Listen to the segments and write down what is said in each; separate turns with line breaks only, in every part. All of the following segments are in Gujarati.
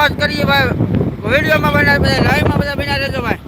મોજ કરીએ ભાઈ વિડીયોમાં બના બધા લાઈવમાં બધા બન્યા રહેજો ભાઈ.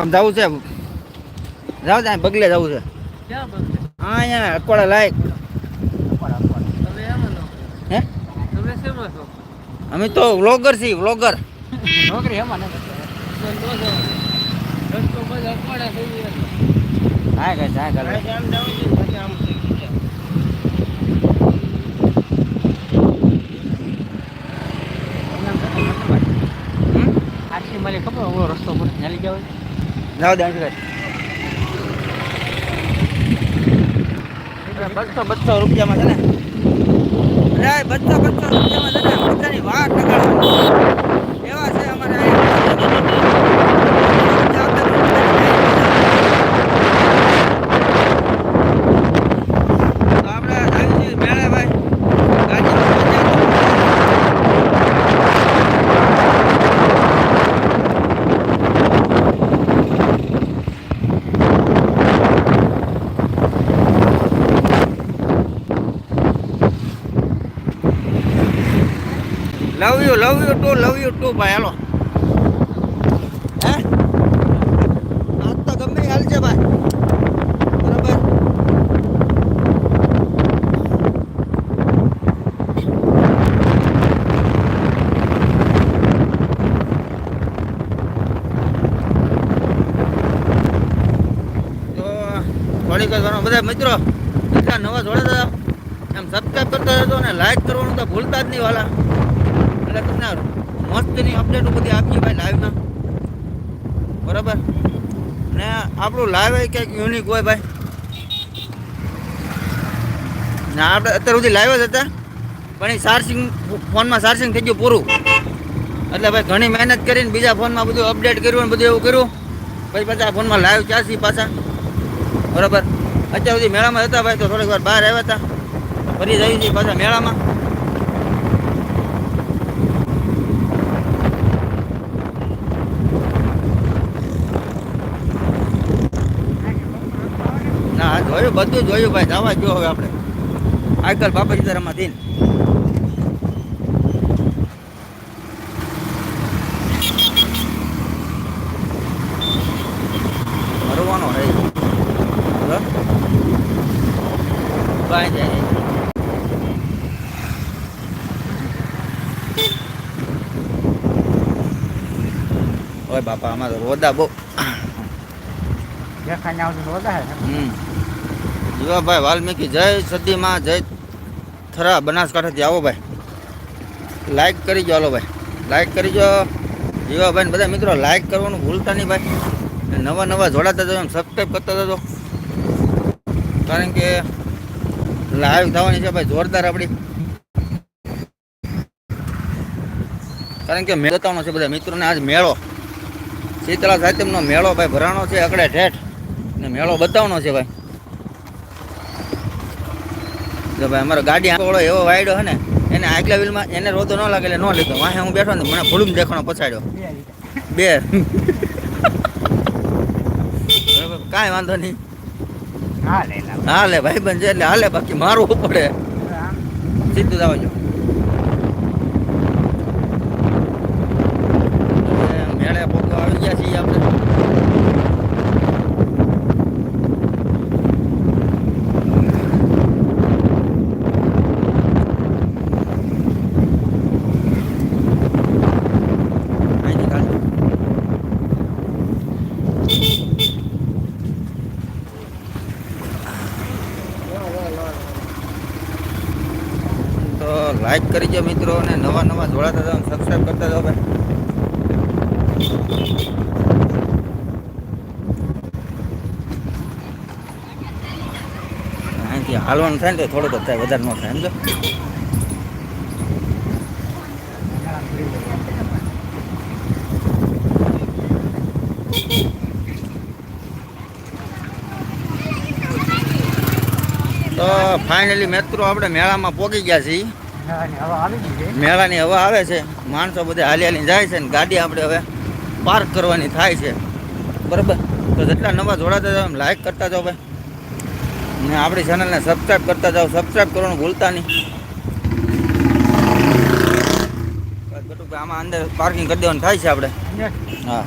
આમ જવું છે જાવ ત્યાં બગલે જવું છે. હા અહીંયા અકોડા લાયક.
તમે એમ લો
હે?
તમે શેમાં છો?
અમે તો વ્લોગર છીએ વ્લોગર. હા કઈ હા
મારી ખબર રસ્તો પર ચાલી ગયા હોય
જાવ દે અહીંથી કઈ બસો બસો રૂપિયામાં છે ને? અરે બસો બસો રૂપિયામાં છે ને? બધાની વાત લગાડવાની એવા છે અમારે તો આપણે આવી છીએ મેળે ભાઈ ગાડી love you too, love you too ભાઈ, હાલો. હે? આજ તો ગમે ઈ હાલશે ભાઈ. બરાબર? વારમાં બધા મિત્રો એટલા નવા જોડે એમ સબસ્ક્રાઈબ કરતા રહેજો ને લાઈક કરવાનું તો ભૂલતા જ નહીં વાલા. એટલે તમને મસ્તની અપડેટો બધી આપીએ ભાઈ લાઈવમાં બરાબર? ને આપણું લાઈવ એ કંઈક યુનિક હોય ભાઈ. ને આપણે અત્યાર સુધી લાઈવ જ હતા, પણ એ ચાર્જિંગ ફોનમાં ચાર્જિંગ થઈ ગયું પૂરું. એટલે ભાઈ ઘણી મહેનત કરીને બીજા ફોનમાં બધું અપડેટ કર્યું ને બધું એવું કર્યું. પછી પાછા આ ફોનમાં લાઈવ ચાર્જિંગ પાછા? બરાબર? અત્યાર સુધી મેળામાં હતા ભાઈ, તો થોડીક વાર બહાર આવ્યા હતા. ફરી જઈ છીએ પાછા મેળામાં ના આ જોયું બધું જોયું ભાઈ જવા જો હવે આપણે. આગળ બાપા સીતારામમાં થઈને મરવાનો હે. કાંઈ જાય. ઓય બાપા તો રોદા બહુ.
દેખાય ને આવતું તો વધારે
હમ. જીવાભાઈ વાલ્મીકી, જય સદીમાં જય થરા બનાસકાંઠાથી. આવો ભાઈ. લાઈક કરી જો હાલો ભાઈ. લાઈક કરી જો જીવાભાઈ બધા મિત્રો લાઈક કરવાનું ભૂલતા નહીં ભાઈ. નવા નવા જોડાતા જજો સબસ્ક્રાઈબ કરતા જજો. કારણ કે લાઈવ થવાની છે ભાઈ, જોરદાર આપણી. કારણ કે મેળ બતાવવાનો છે બધા મિત્રોને. આજ મેળો. શીતળા સાહિત્યમનો મેળો ભાઈ ભરાણો છે અકડે ઠેઠ ને મેળો બતાવવાનો છે ભાઈ. જો ભાઈ અમારો ગાડી આંકડો એવો વાયડો હે ને એને આગલા વ્હીલમાં એને રોતો ન લાગે એટલે ન લીધો. વાહે હું બેઠો ને મને ભૂલું દેખાણો પછાડ્યો.
બે
કાંઈ વાંધો નહીં.
હા લે લા.
હાલે ભાઈ બંધ એટલે હાલે બાકી મારવું પડે? સીધું જ આવજો હવે મેળે પોકો આવી ગયા છીએ આપણે અહીંથી કાઢજો. તો લાઈક કરી દો મિત્રો અને નવા નવા જોડાતા જાઓ સબસ્ક્રાઈબ કરતા જાઓ ભાઈ. હાલવાનું થાય ને તો થોડુંક જ થાય, વધારે ન થાય, સમજો? તો ફાઇનલી મિત્રો આપણે મેળામાં પહોંચી ગયા છીએ. મેળાની હવા આવે છે. માણસો બધે હાલી હાલી જાય છે ને ગાડી આપણે હવે પાર્ક કરવાની થાય છે. બરાબર? તો જેટલા નવા જોડાતા જાઓ લાઇક લાઈક કરતા જાઓ ભાઈ. ને આપણી ચેનલને સબસ્ક્રાઈબ કરતા જાઓ. સબસ્ક્રાઈબ કરવાનું ભૂલતા નહીં. આમાં અંદર પાર્કિંગ કરી દેવાનું થાય છે આપણે? હા.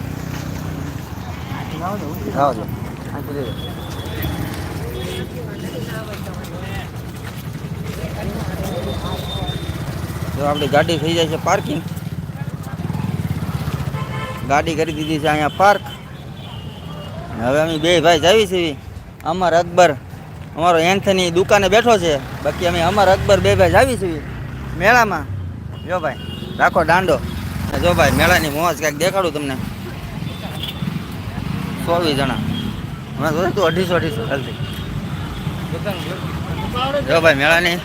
આવો તો
આપણી ગાડી થઈ જાય છે પાર્કિંગ ગાડી કરી દીધી છે અહીંયા પાર્ક હવે અમે બે ભાઈ જાવી છીએ અમર અકબર, અમારો એન્થની દુકાને બેઠો છે. બાકી અમે અમર અકબર બે ભાઈ જાવી છીએ મેળામાં. જો ભાઈ, રાખો દાંડો. જો ભાઈ, મેળાની મોજ કાંઈક દેખાડું તમને. સોળવી જણા. હમણાં તું અઢીસો અઢીસો જલ્દી જો ભાઈ, મેળાની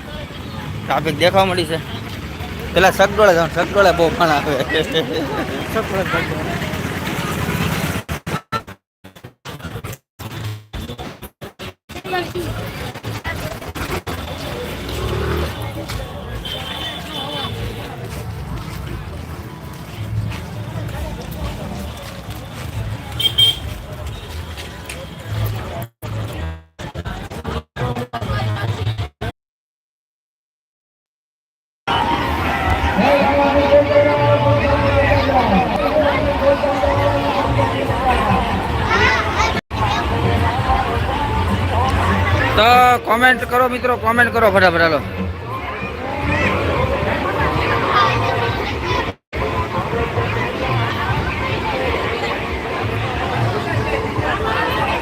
ટ્રાફિક દેખાવા મળી છે. પેલા સગડોળે સગડોળે બહુ પણ આવે. કોમેન્ટ કરો મિત્રો કોમેન્ટ કરો ફટાફટ, હાલો.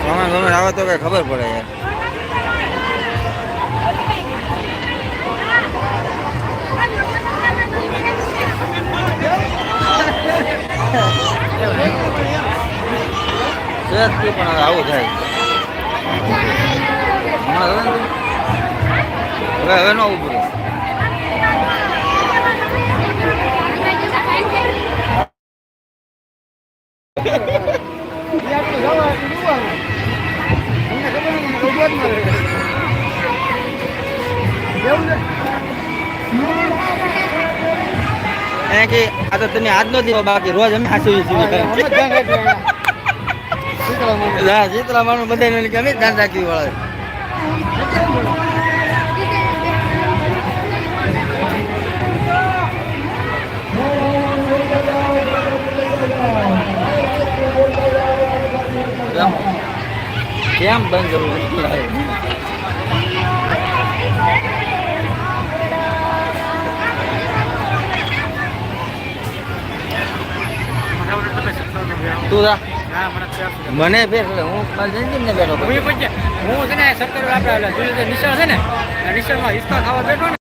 કોમેન્ટ કોમેન્ટ આવે તો કઈ ખબર પડે યાર. પણ આવું થાય. હમણાં હવે હવે નો કે આ તો તમે આજનો દિવસ બાકી રોજ અમે હાંસવી છીએ.
શીતળા માનું.
અમે જ ધ્યાન રાખવી વાળા. Kém bên rừng này Tu
ra. મને ત્યાર
હું મારી બેઠો
હું છે ને સત્તર આપણે નિશાળ છે ને નિશાળમાં હિસ્સા ખાવા બેઠો ને.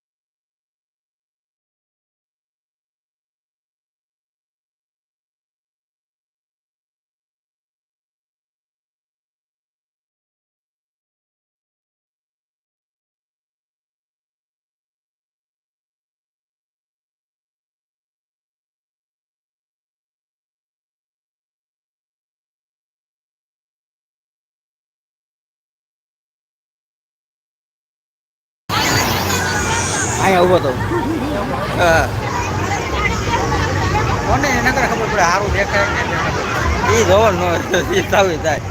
અહીંયા ઊભો તો.
કોને એને કરે ખબર પડે સારું દેખાય
એ જોવો નો એ સારું થાય.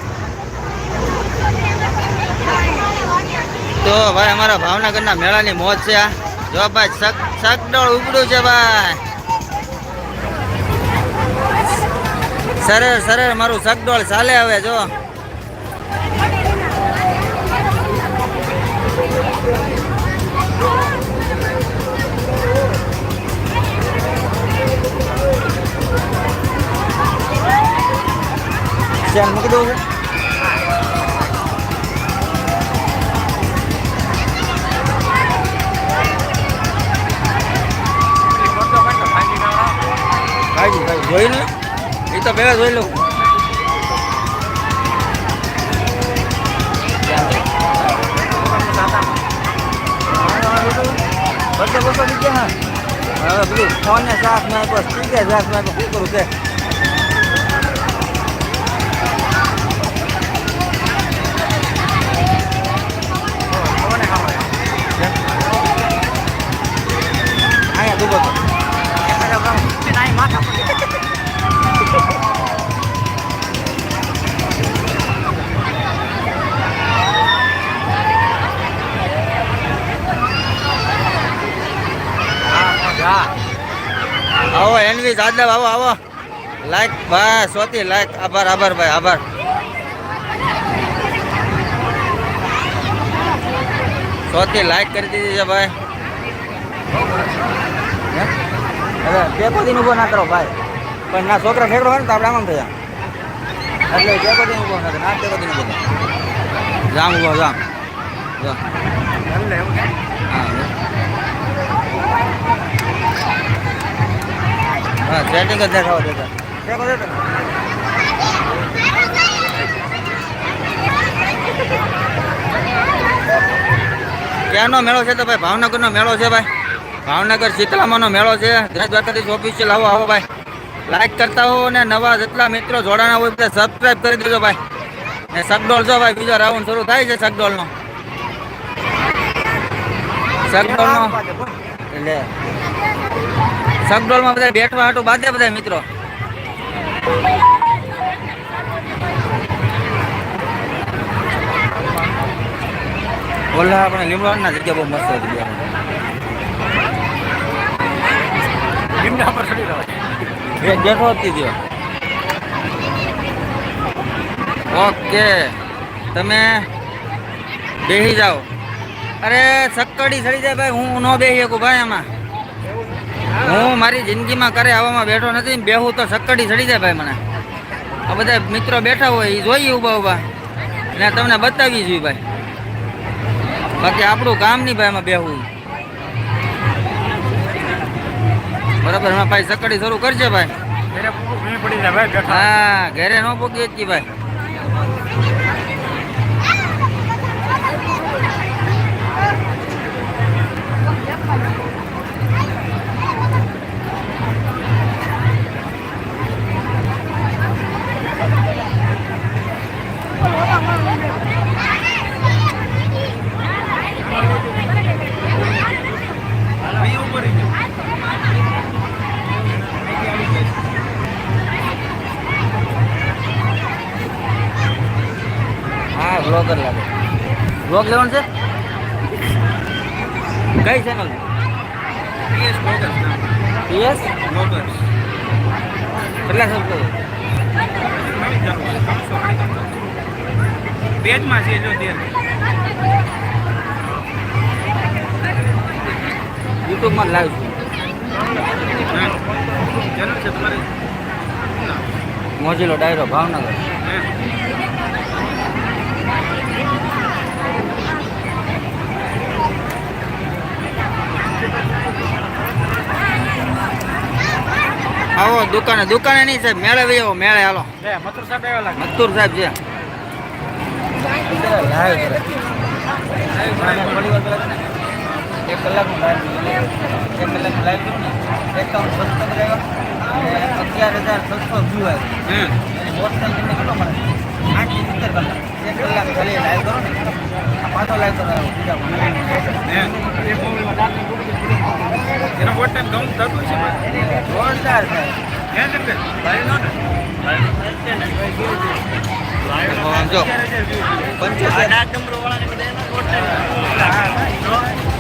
તો ભાઈ અમારા ભાવનગરના મેળાની મોજ છે આ. જો ભાઈ સક સકડોળ ઉગડ્યું છે ભાઈ. સરળ સરળ મારું સકડોળ ચાલે હવે જો. સ્ટેન્ડ મૂકી દઉં છે. ભાઈ ભાઈ જોઈ લે એ તો પહેલા જોઈ લઉં બસો બસો રૂપિયા હા બધું ફોન ને શાક ને બસ ઠીક છે શાક ને શું કરું કે
કોને ખાવા? મજા.
આવો એનવી જાદવ, આવો આવો લાઈક ભાઈ સોતી લાઈક આભાર આભાર, ભાઈ, આભાર સોતી લાઈક કરી દીધી છે, ભાઈ? હવે દીને ઊભો ના કરો ભાઈ. પણ ના છોકરા ઠેકડો હોય ને તો આપણે આમ થયા. એટલે બે દીને ઊભો ના ના ટેકો દીને ઊભો જામ ઊભો જામ. હા સેટિંગ જ દેખાવો દેતા ટેકો ક્યાંનો મેળો છે તો ભાઈ? ભાવનગરનો મેળો છે ભાઈ? ભાવનગર શીતલામાં મેળો છે. દ્વારકાધીશ ઓફિશિયલ આવો આવો ભાઈ. લાઈક કરતા હો અને નવા જેટલા મિત્રો જોડાણા હોય બધા સબસ્ક્રાઈબ કરી દેજો ભાઈ. ને સગડોળ જો ભાઈ, બીજો રાઉન્ડ શરૂ થાય છે સગડોળનો. સગડોળનો. એટલે સગડોળમાં બધા બેઠવા હાટું બાંધે બધા મિત્રો. ઓલા આપણે લીમડાના જગ્યા બહુ મસ્ત હતી
લીમડા પર ચડી રહ્યો છે.
એ બેઠો હતી જો. ઓકે. તમે બેસી જાઓ. અરે, સક્કડી સડી જાય ભાઈ, હું ન બેસી શકું ભાઈ આમાં. હું મારી જિંદગીમાં કરે હવામાં બેઠો નથી, બેહું તો સક્કડી સડી જાય ભાઈ મને. આ બધા મિત્રો બેઠા હોય એ જોઈએ ઊભા ઊભા ને તમને બતાવી જોઈએ ભાઈ. બાકી આપણું કામ નહીં ભાઈ એમાં બેહવું. બરાબર હા ભાઈ સકડી શરૂ કરજે ભાઈ
ઘરે પૂરું ભીડ પડી જાય ભાઈ બેઠા.
હા ઘરે ન પોકી જ ભાઈ હા બ્લોગ લેવાનું છે? કઈ ચેનલ પીએસ કેટલા સબસ્ક્રાઈબર
બેજમાં છે જો તે
યુટ્યુબમાં લાઈવ
ચેનલ છે તમારે.
મોજીલો ડાયરો ભાવનગર. આવો દુકાને દુકાને નહીં સાહેબ મેળે વહી આવો મેળે હાલો.
મથુર સાહેબ આવ્યા
મથુર સાહેબ છે.
એક લાઈવ એક કલાકનું લાઈવ ને એકાવન અગિયાર હજાર છસો વ્યૂ આવ્યું તમને કેટલો મળે આઠથી સિત્તેર કલાક ને
એનો વોટ ટાઈમ ઘઉં છે
જોરદાર પંચોતેર
નંબર વાળાને
બધા
એનો વોટ ટાઈમ